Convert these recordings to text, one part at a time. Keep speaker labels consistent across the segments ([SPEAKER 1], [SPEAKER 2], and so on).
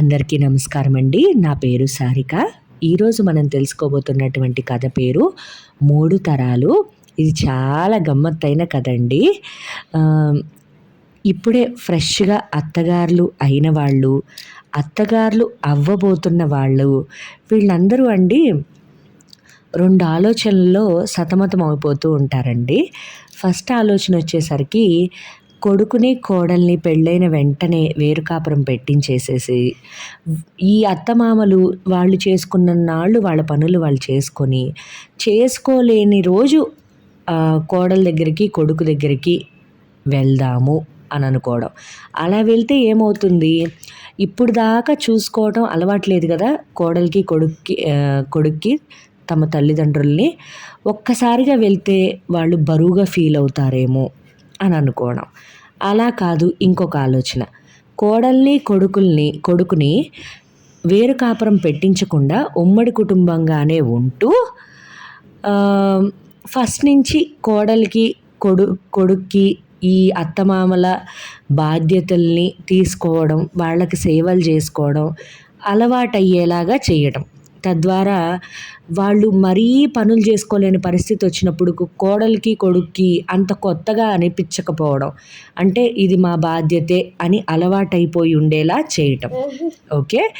[SPEAKER 1] అందరికీ నమస్కారం అండి నా పేరు సారిక. ఈరోజు మనం తెలుసుకోబోతున్నటువంటి కథ పేరు మూడు తరాలు. ఇది చాలా గమ్మత్తైన కథ అండి ఇప్పుడే ఫ్రెష్గా అత్తగారులు అయిన వాళ్ళు అత్తగారులు అవ్వబోతున్న వాళ్ళు వీళ్ళందరూ అండి రెండు ఆలోచనల్లో సతమతం అయిపోతూ ఉంటారండి. ఫస్ట్ ఆలోచన వచ్చేసరికి కొడుకుని కోడల్ని పెళ్ళైన వెంటనే వేరుకాపురం పెట్టించేసేసి ఈ అత్తమామలు వాళ్ళు చేసుకున్న నాళ్ళు వాళ్ళ పనులు వాళ్ళు చేసుకొని చేసుకోలేని రోజు కోడల దగ్గరికి కొడుకు దగ్గరికి వెళ్దాము అని అనుకోవడం. అలా వెళ్తే ఏమవుతుంది? ఇప్పుడు దాకా చూసుకోవడం అలవాట్లేదు కదా కోడలికి కొడుక్కి కొడుక్కి తమ తల్లిదండ్రుల్ని. ఒక్కసారిగా వెళ్తే వాళ్ళు బరువుగా ఫీల్ అవుతారేమో. అని అనుకోవడం. అలా కాదు ఇంకొక ఆలోచన. కోడల్ని కొడుకుల్ని కొడుకుని వేరు కాపురం పెట్టించకుండా ఉమ్మడి కుటుంబంగానే ఉంటూ ఫస్ట్ నుంచి కోడలికి కొడు కొడుక్కి ఈ అత్తమామల బాధ్యతల్ని తీసుకోవడం వాళ్ళకి సేవలు చేసుకోవడం అలవాటయ్యేలాగా చేయడం. తద్వారా వాళ్ళు మరీ పనులు చేసుకోలేని పరిస్థితి వచ్చినప్పుడు కోడలికి కొడుక్కి అంత కొత్తగా అనిపించకపోవడం. అంటే ఇది మా బాధ్యతే అని అలవాటైపోయి ఉండేలా చేయటం. ఓకే?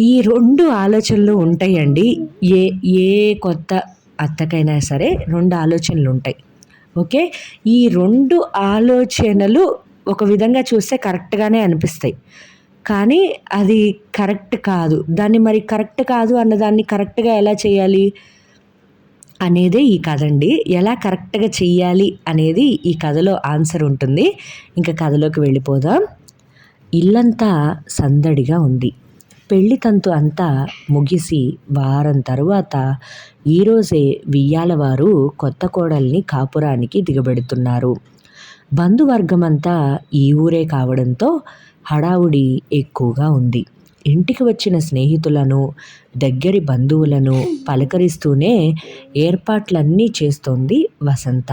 [SPEAKER 1] ఈ రెండు ఆలోచనలు ఉంటాయండి. ఏ ఏ కొత్త అత్తకైనా సరే రెండు ఆలోచనలు ఉంటాయి. ఓకే? ఈ రెండు ఆలోచనలు ఒక విధంగా చూస్తే కరెక్ట్గానే అనిపిస్తాయి. కానీ అది కరెక్ట్ కాదు. దాన్ని మరి కరెక్ట్ కాదు అన్నదాన్ని కరెక్ట్గా ఎలా చేయాలి అనేదే ఈ కథ అండి ఎలా కరెక్ట్గా చెయ్యాలి అనేది ఈ కథలో ఆన్సర్ ఉంటుంది. ఇంకా కథలోకి వెళ్ళిపోదాం. ఇల్లంతా సందడిగా ఉంది. పెళ్ళి తంతు అంతా ముగిసి వారం తరువాత ఈరోజే వియ్యాలవారు కొత్త కోడల్ని కాపురానికి దిగబెడుతున్నారు. బంధువర్గమంతా ఈ ఊరే కావడంతో హడావుడి ఎక్కువగా ఉంది. ఇంటికి వచ్చిన స్నేహితులను దగ్గరి బంధువులను పలకరిస్తూనే ఏర్పాట్లన్నీ చేస్తోంది వసంత.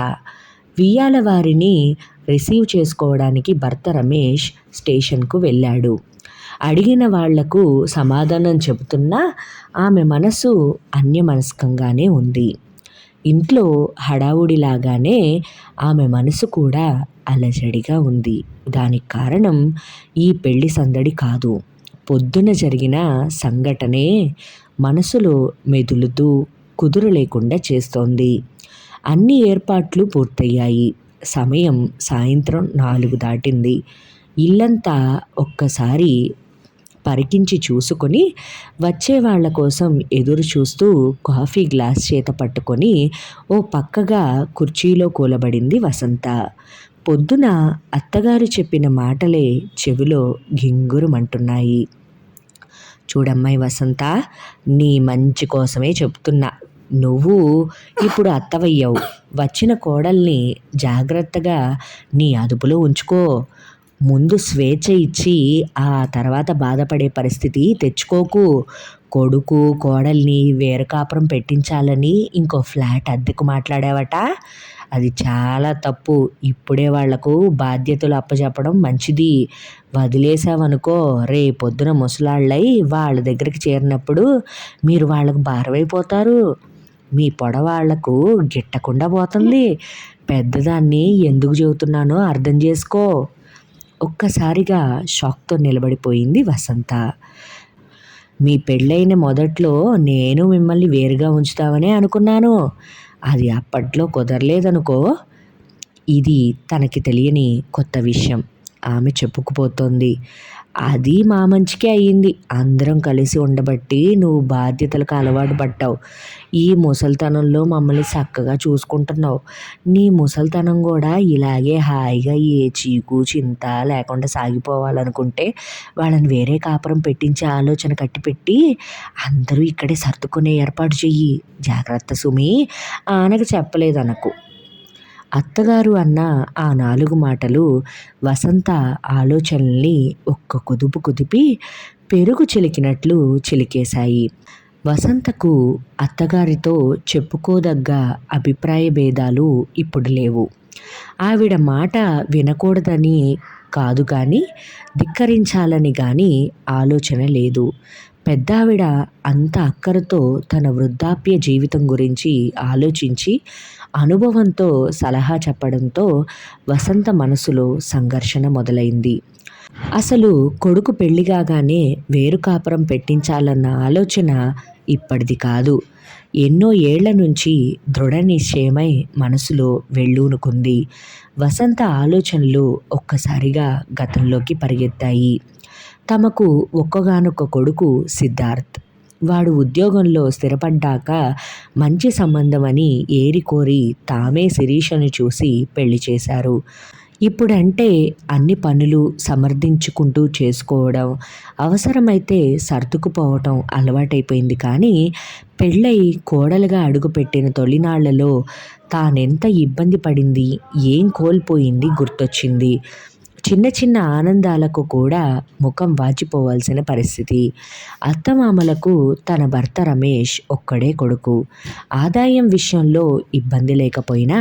[SPEAKER 1] వియ్యాల వారిని రిసీవ్ చేసుకోవడానికి భర్త రమేష్ స్టేషన్కు వెళ్ళాడు. అడిగిన వాళ్ళకు సమాధానం చెబుతున్నా ఆమె మనసు అన్యమనస్కంగానే ఉంది. ఇంట్లో హడావుడిలాగానే ఆమె మనసు కూడా అలజడిగా ఉంది. దానికి కారణం ఈ పెళ్ళి సందడి కాదు. పొద్దున జరిగిన సంఘటనే మనసులో మెదులుతూ కుదురు లేకుండా చేస్తోంది. అన్ని ఏర్పాట్లు పూర్తయ్యాయి. సమయం సాయంత్రం నాలుగు దాటింది. ఇల్లంతా ఒక్కసారి పరికించి చూసుకొని వచ్చే వాళ్ళ కోసం ఎదురు చూస్తూ కాఫీ గ్లాస్ చేత పట్టుకొని ఓ పక్కగా కుర్చీలో కూలబడింది వసంత. పొద్దున అత్తగారు చెప్పిన మాటలే చెవిలో గింగురుమంటున్నాయి చూడమ్మాయి వసంత నీ మంచి కోసమే చెప్తున్నా. నువ్వు ఇప్పుడు అత్తవయ్యావు. వచ్చిన కోడల్ని జాగ్రత్తగా నీ అదుపులో ఉంచుకో. ముందు స్వేచ్ఛ ఇచ్చి ఆ తర్వాత బాధపడే పరిస్థితి తెచ్చుకోకు. కొడుకు కోడల్ని వేరు కాపురం పెట్టించాలని ఇంకో ఫ్లాట్ అద్దెకు మాట్లాడావట. అది చాలా తప్పు. ఇప్పుడే వాళ్ళకు బాధ్యతలు అప్పచెప్పడం మంచిది. వదిలేసావనుకో రేపొద్దున ముసలాళ్ళై వాళ్ళ దగ్గరికి చేరినప్పుడు మీరు వాళ్ళకు భారమైపోతారు. మీ పొడవాళ్ళకు గిట్టకుండా పోతుంది. పెద్దదాన్ని ఎందుకు చెబుతున్నానో అర్థం చేసుకో. ఒక్కసారిగా షాక్తో నిలబడిపోయింది వసంత. మీ పెళ్ళైన మొదట్లో నేను మిమ్మల్ని వేరుగా ఉంచుతామనే అనుకున్నాను. అది అప్పట్లో కుదరలేదనుకో ఇది తనకి తెలియని కొత్త విషయం. ఆమె చెప్పుకుపోతోంది. అది మా మంచికే అయ్యింది. అందరం కలిసి ఉండబట్టి నువ్వు బాధ్యతలకు అలవాటు పడ్డావు. ఈ ముసలితనంలో మమ్మల్ని చక్కగా చూసుకుంటున్నావు. నీ ముసలితనం కూడా ఇలాగే హాయిగా ఏ చీకు చింత లేకుండా సాగిపోవాలనుకుంటే వాళ్ళని వేరే కాపురం పెట్టించే ఆలోచన కట్టిపెట్టి అందరూ ఇక్కడే సర్దుకునే ఏర్పాటు చెయ్యి. జాగ్రత్త సుమి. ఆనకు చెప్పలేదు అనకు. అత్తగారు అన్న ఆ నాలుగు మాటలు వసంత ఆలోచనల్ని ఒక్క కుదుపు కుదిపి పెరుగు చిలికినట్లు చిలికేశాయి. వసంతకు అత్తగారితో చెప్పుకోదగ్గ అభిప్రాయ భేదాలు ఇప్పుడు లేవు. ఆవిడ మాట వినకూడదని కాదు కానీ ధిక్కరించాలని కానీ ఆలోచన లేదు. పెద్దావిడ అంత అక్కరతో తన వృద్ధాప్య జీవితం గురించి ఆలోచించి అనుభవంతో సలహా చెప్పడంతో వసంత మనసులో సంఘర్షణ మొదలైంది. అసలు కొడుకు పెళ్ళి కాగానే వేరు కాపురం పెట్టించాలన్న ఆలోచన ఇప్పటిది కాదు. ఎన్నో ఏళ్ళ నుంచి దృఢ నిశ్చయమై మనసులో వెళ్ళూనుకుంది వసంత ఆలోచనలు ఒక్కసారిగా గతంలోకి పరిగెత్తాయి. తమకు ఒక్కగానొక్క కొడుకు సిద్ధార్థ్. వాడు ఉద్యోగంలో స్థిరపడ్డాక మంచి సంబంధమని ఏరి కోరి తామే శిరీషను చూసి పెళ్ళి చేశారు. ఇప్పుడంటే అన్ని పనులు సమర్థించుకుంటూ చేసుకోవడం అవసరమైతే సర్దుకుపోవటం అలవాటైపోయింది కానీ పెళ్ళై కోడలుగా అడుగుపెట్టిన తొలినాళ్ళలో తానెంత ఇబ్బంది పడింది ఏం కోల్పోయింది గుర్తొచ్చింది. చిన్న చిన్న ఆనందాలకు కూడా ముఖం వాచిపోవాల్సిన పరిస్థితి. అత్తమామలకు తన భర్త రమేష్ ఒక్కడే కొడుకు. ఆదాయం విషయంలో ఇబ్బంది లేకపోయినా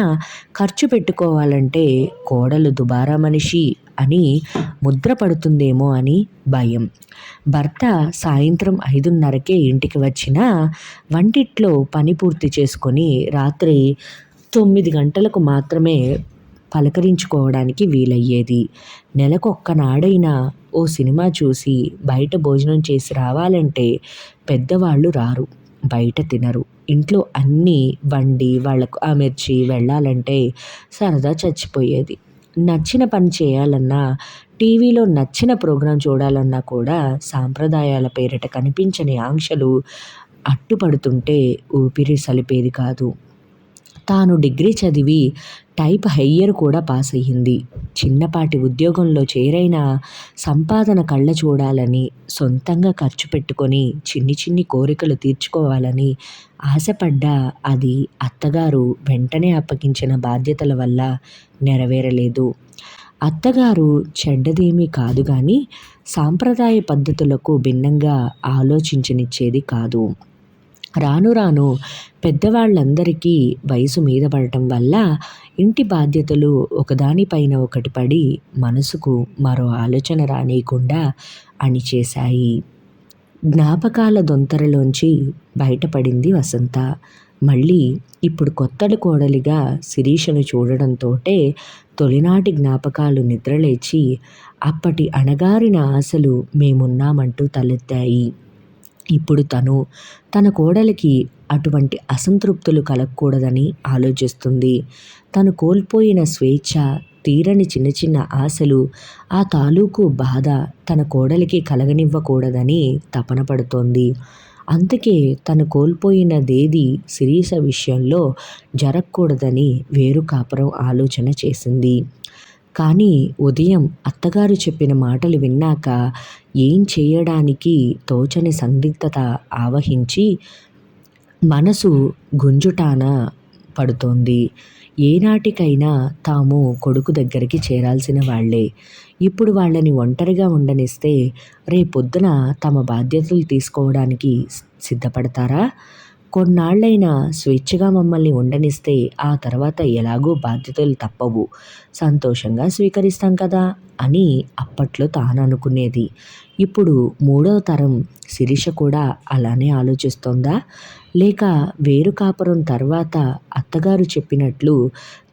[SPEAKER 1] ఖర్చు పెట్టుకోవాలంటే కోడలు దుబారా మనిషి అని ముద్ర పడుతుందేమో అని భయం. భర్త సాయంత్రం ఐదున్నరకే ఇంటికి వచ్చినా వంటిట్లో పని పూర్తి చేసుకొని రాత్రి తొమ్మిది గంటలకు మాత్రమే పలకరించుకోవడానికి వీలయ్యేది. నెలకొక్కనాడైనా ఓ సినిమా చూసి బయట భోజనం చేసి రావాలంటే పెద్దవాళ్ళు రారు బయట తినరు. ఇంట్లో అన్నీ వండి వాళ్ళకు అమర్చి వెళ్ళాలంటే సరదా చచ్చిపోయేది. నచ్చిన పని చేయాలన్నా టీవీలో నచ్చిన ప్రోగ్రాం చూడాలన్నా కూడా సాంప్రదాయాల పేరిట కనిపించని ఆంక్షలు అట్టుపడుతుంటే ఊపిరి సలిపేది కాదు. తాను డిగ్రీ చదివి టైప్ హయ్యర్ కూడా పాస్ అయ్యింది. చిన్నపాటి ఉద్యోగంలో చేరైన సంపాదన కళ్ళ చూడాలని సొంతంగా ఖర్చు పెట్టుకొని చిన్ని చిన్ని కోరికలు తీర్చుకోవాలని ఆశపడ్డా అది అత్తగారు వెంటనే అప్పగించిన బాధ్యతల వల్ల నెరవేరలేదు. అత్తగారు చెడ్డదేమీ కాదు కానీ సాంప్రదాయ పద్ధతులకు భిన్నంగా ఆలోచించనిచ్చేది కాదు. రాను రాను పెద్దవాళ్ళందరికీ వయసు మీద పడటం వల్ల ఇంటి బాధ్యతలు ఒకదానిపైన ఒకటి పడి మనసుకు మరో ఆలోచన రానియకుండా అణిచేశాయి. జ్ఞాపకాల దొంతరలోంచి బయటపడింది వసంత. మళ్ళీ ఇప్పుడు కొత్తడు కోడలిగా శిరీషను చూడడంతోటే తొలినాటి జ్ఞాపకాలు నిద్రలేచి అప్పటి అణగారిన ఆశలు మేమున్నామంటూ తలెత్తాయి. ఇప్పుడు తను తన కోడలికి అటువంటి అసంతృప్తులు కలగకూడదని ఆలోచిస్తుంది. తను కోల్పోయిన స్వేచ్ఛ తీరని చిన్న చిన్న ఆశలు ఆ తాలూకు బాధ తన కోడలికి కలగనివ్వకూడదని తపన పడుతోంది. అందుకే తను కోల్పోయినదేది శిరీష విషయంలో జరగకూడదని వేరు కాపురం ఆలోచన చేసింది. కానీ ఉదయం అత్తగారు చెప్పిన మాటలు విన్నాక ఏం చేయడానికి తోచని సందిగ్ధత ఆవహించి మనసు గుంజుటాన పడుతోంది. ఏనాటికైనా తాము కొడుకు దగ్గరికి చేరాల్సిన వాళ్ళే ఇప్పుడు వాళ్ళని ఒంటరిగా ఉండనిస్తే రేపొద్దున తమ బాధ్యతలు తీసుకోవడానికి సిద్ధపడతారా? కొన్నాళ్ళైనా స్వేచ్ఛగా మమ్మల్ని ఉండనిస్తే ఆ తర్వాత ఎలాగో బాధ్యతలు తప్పవు. సంతోషంగా స్వీకరిస్తాం కదా అని అప్పట్లో తాను అనుకునేది. ఇప్పుడు మూడవ తరం శిరీష కూడా అలానే ఆలోచిస్తోందా? లేక వేరు కాపురం తర్వాత అత్తగారు చెప్పినట్లు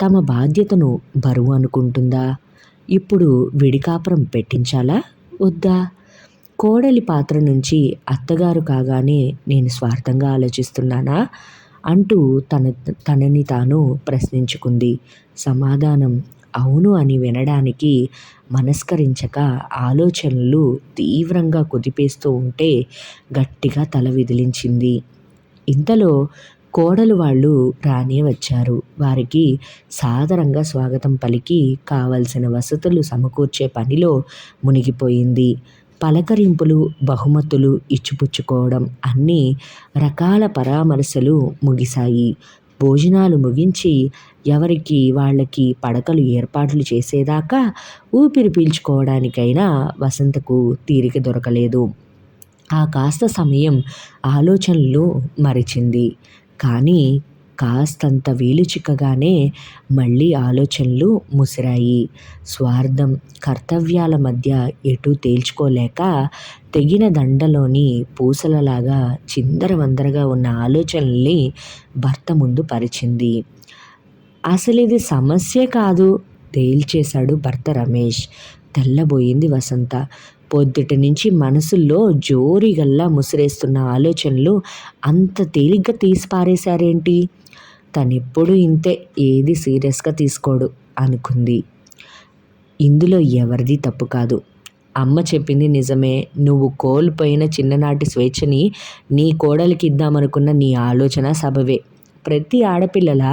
[SPEAKER 1] తమ బాధ్యతను బరువు అనుకుంటుందా? ఇప్పుడు విడికాపురం పెట్టించాలా? వద్దా? కోడలి పాత్ర నుంచి అత్తగారు కాగానే నేను స్వార్థంగా ఆలోచిస్తున్నానా? అంటూ తన తనని తాను ప్రశ్నించుకుంది. సమాధానం అవును అని వినడానికి మనస్కరించక ఆలోచనలు తీవ్రంగా కుదిపేస్తూ ఉంటే గట్టిగా తల విదిలించింది. ఇంతలో కోడలు వాళ్ళు రానే వచ్చారు. వారికి సాదరంగా స్వాగతం పలికి కావలసిన వసతులు సమకూర్చే పనిలో మునిగిపోయింది. పలకరింపులు బహుమతులు ఇచ్చిపుచ్చుకోవడం అన్నీ రకాల పరామర్శలు ముగిశాయి. భోజనాలు ముగించి ఎవరికి వాళ్ళకి పడకలు ఏర్పాట్లు చేసేదాకా ఊపిరి పీల్చుకోవడానికైనా వసంతకు తీరిక దొరకలేదు. ఆ కాస్త సమయం ఆలోచనలు మరిచింది. కానీ కాస్తంత వీలు చిక్కగానే మళ్ళీ ఆలోచనలు ముసిరాయి. స్వార్థం కర్తవ్యాల మధ్య ఎటూ తేల్చుకోలేక తెగిన దండలోని పూసలలాగా చిందరవందరగా ఉన్న ఆలోచనల్ని భర్త ముందు పరిచింది. అసలు ఇది సమస్యే కాదు తేల్చేశాడు భర్త రమేష్. తెల్లబోయింది వసంత. పొద్దుటి నుంచి మనసుల్లో జోరిగల్లా ముసిరేస్తున్న ఆలోచనలు అంత తేలిగ్గా తీసిపారేశారేంటి? తనెప్పుడు ఇంతే ఏది సీరియస్గా తీసుకోడు అనుకుంది. ఇందులో ఎవరిది తప్పు కాదు. అమ్మ చెప్పింది నిజమే. నువ్వు కోల్పోయిన చిన్ననాటి స్వేచ్ఛని నీ కోడలికి ఇద్దామనుకున్న నీ ఆలోచన సబవే ప్రతి ఆడపిల్లల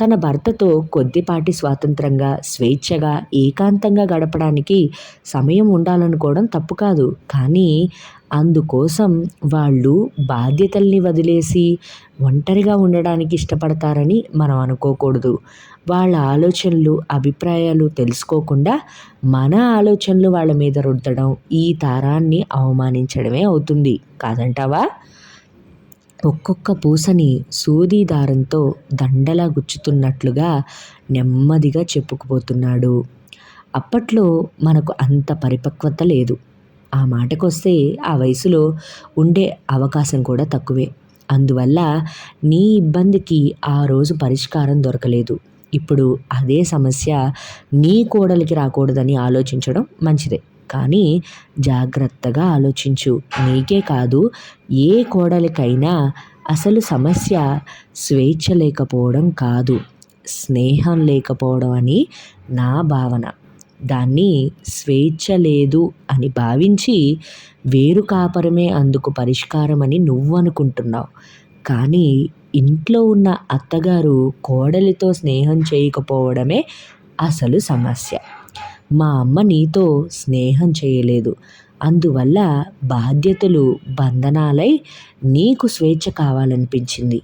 [SPEAKER 1] తన భర్తతో కొద్దిపాటి స్వాతంత్రంగా స్వేచ్ఛగా ఏకాంతంగా గడపడానికి సమయం ఉండాలనుకోవడం తప్పు కాదు. కానీ అందుకోసం వాళ్ళు బాధ్యతల్ని వదిలేసి ఒంటరిగా ఉండడానికి ఇష్టపడతారని మనం అనుకోకూడదు. వాళ్ళ ఆలోచనలు అభిప్రాయాలు తెలుసుకోకుండా మన ఆలోచనలు వాళ్ళ మీద రుద్దడం ఈ తారాన్ని అవమానించడమే అవుతుంది. కాదంటావా? ఒక్కొక్క పూసని సూది దారంతో దండలా గుచ్చుతున్నట్లుగా నెమ్మదిగా చెప్పుకుపోతున్నాడు. అప్పట్లో మనకు అంత పరిపక్వత లేదు. ఆ మాటకొస్తే ఆ వయసులో ఉండే అవకాశం కూడా తక్కువే. అందువల్ల నీ ఇబ్బందికి ఆ రోజు పరిష్కారం దొరకలేదు. ఇప్పుడు అదే సమస్య నీ కోడలికి రాకూడదని ఆలోచించడం మంచిదే. కానీ జాగ్రత్తగా ఆలోచించు. నీకే కాదు ఏ కోడలికైనా అసలు సమస్య స్వేచ్ఛ లేకపోవడం కాదు. స్నేహం లేకపోవడం అని నా భావన. దాన్ని స్వేచ్ఛ లేదు అని భావించి వేరు కాపరమే అందుకు పరిష్కారం అని నువ్వు అనుకుంటున్నావు కానీ ఇంట్లో ఉన్న అత్తగారు కోడలితో స్నేహం చేయకపోవడమే అసలు సమస్య. మా అమ్మ నీతో స్నేహం చేయలేదు. అందువల్ల బాధ్యతలు బంధనాలై నీకు స్వేచ్ఛ కావాలనిపించింది.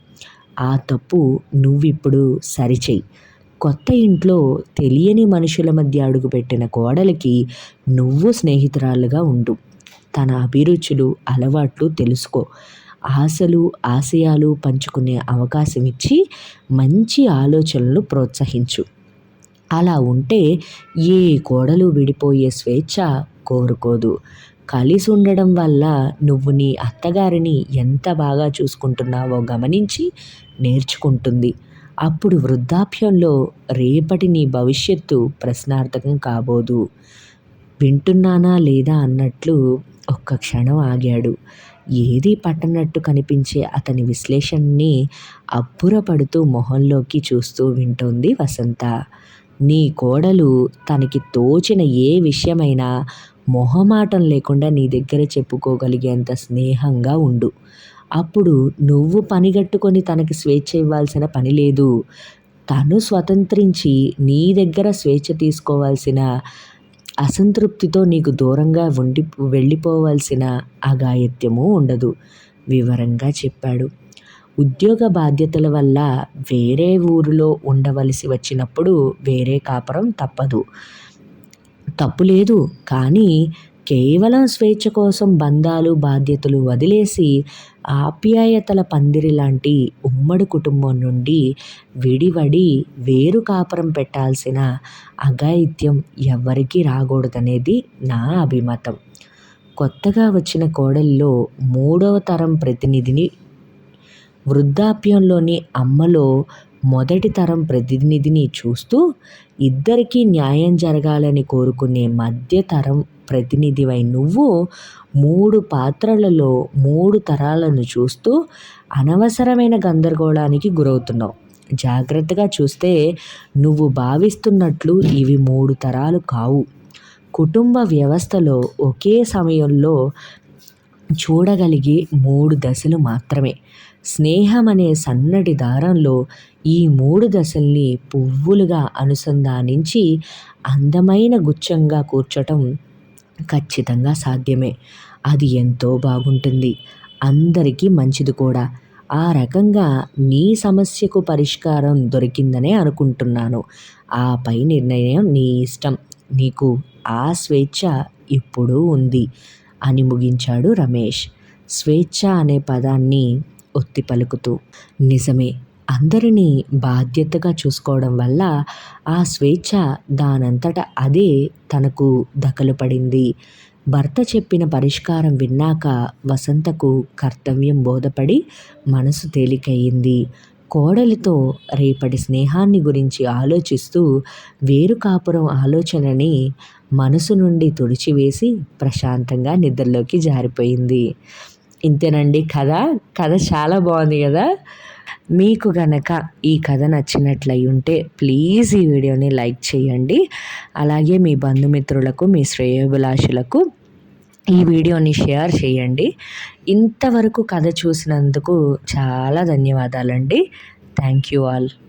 [SPEAKER 1] ఆ తప్పు నువ్విప్పుడు సరిచెయ్యి. కొత్త ఇంట్లో తెలియని మనుషుల మధ్య అడుగుపెట్టిన కోడలికి నువ్వు స్నేహితురాలుగా ఉండు. తన అభిరుచులు అలవాట్లు తెలుసుకో. ఆశలు ఆశయాలు పంచుకునే అవకాశం ఇచ్చి మంచి ఆలోచనలు ప్రోత్సహించు. అలా ఉంటే ఏ కోడలు విడిపోయే స్వేచ్ఛ కోరుకోదు. కలిసి ఉండడం వల్ల నువ్వు నీ అత్తగారిని ఎంత బాగా చూసుకుంటున్నావో గమనించి నేర్చుకుంటుంది. అప్పుడు వృద్ధాప్యంలో రేపటి నీ భవిష్యత్తు ప్రశ్నార్థకం కాబోదు. వింటున్నానా లేదా అన్నట్లు ఒక్క క్షణం ఆగాడు. ఏదీ పట్టనట్టు కనిపించే అతని విశ్లేషణని అబ్బురపడుతూ మొహంలోకి చూస్తూ వింటోంది వసంత. నీ కోడలు తనకి తోచిన ఏ విషయమైనా మొహమాటం లేకుండా నీ దగ్గర చెప్పుకోగలిగేంత స్నేహంగా ఉండు. అప్పుడు నువ్వు పనిగట్టుకొని తనకి స్వేచ్ఛ ఇవ్వాల్సిన పని లేదు. తను స్వతంత్రించి నీ దగ్గర స్వేచ్ఛ తీసుకోవాల్సిన అసంతృప్తితో నీకు దూరంగా ఉండి వెళ్ళిపోవాల్సిన అగాయత్యము ఉండదు వివరంగా చెప్పాడు. ఉద్యోగ బాధ్యతల వల్ల వేరే ఊరిలో ఉండవలసి వచ్చినప్పుడు వేరే కాపురం తప్పదు. తప్పు లేదు కానీ కేవలం స్వేచ్ఛ కోసం బంధాలు బాధ్యతలు వదిలేసి ఆప్యాయతల పందిరి లాంటి ఉమ్మడి కుటుంబం నుండి విడివడి వేరు కాపురం పెట్టాల్సిన అఘాయిత్యం ఎవ్వరికీ రాకూడదనేది నా అభిమతం. కొత్తగా వచ్చిన కోడల్లో మూడవ తరం ప్రతినిధిని వృద్ధాప్యంలోని అమ్మలో మొదటి తరం ప్రతినిధిని చూస్తూ ఇద్దరికీ న్యాయం జరగాలని కోరుకునే మధ్యతరం ప్రతినిధివై నువ్వు మూడు పాత్రలలో మూడు తరాలను చూస్తూ అనవసరమైన గందరగోళానికి గురవుతున్నావు. జాగ్రత్తగా చూస్తే నువ్వు భావిస్తున్నట్లు ఇవి మూడు తరాలు కావు. కుటుంబ వ్యవస్థలో ఒకే సమయంలో చూడగలిగే మూడు దశలు మాత్రమే. స్నేహం అనే సన్నటి దారంలో ఈ మూడు దశల్ని పువ్వులుగా అనుసంధానించి అందమైన గుచ్చంగా కూర్చటం ఖచ్చితంగా సాధ్యమే. అది ఎంతో బాగుంటుంది. అందరికీ మంచిది కూడా. ఆ రకంగా నీ సమస్యకు పరిష్కారం దొరికిందనే అనుకుంటున్నాను. ఆ పై నిర్ణయం నీ ఇష్టం. నీకు ఆ స్వేచ్ఛ ఇప్పుడు ఉంది అని ముగించాడు రమేష్. స్వేచ్ఛ అనే పదాన్ని ఒత్తి పలుకుతూ నిజమే. అందరినీ బాధ్యతగా చూసుకోవడం వల్ల ఆ స్వేచ్ఛ దానంతట అదే తనకు దఖలు పడింది. భర్త చెప్పిన పరిష్కారం విన్నాక వసంతకు కర్తవ్యం బోధపడి మనసు తేలికయ్యింది కోడలితో రేపటి స్నేహాన్ని గురించి ఆలోచిస్తూ వేరు కాపురం ఆలోచనని మనసు నుండి తుడిచివేసి ప్రశాంతంగా నిద్రలోకి జారిపోయింది. ఇంతేనండి కథ? కథ చాలా బాగుంది కదా? మీకు గనక ఈ కథ నచ్చినట్లయి ఉంటే ప్లీజ్ ఈ వీడియోని లైక్ చేయండి. అలాగే మీ బంధుమిత్రులకు మీ శ్రేయోభిలాషులకు ఈ వీడియోని షేర్ చేయండి. ఇంతవరకు కథ చూసినందుకు చాలా ధన్యవాదాలండి. Thank you all.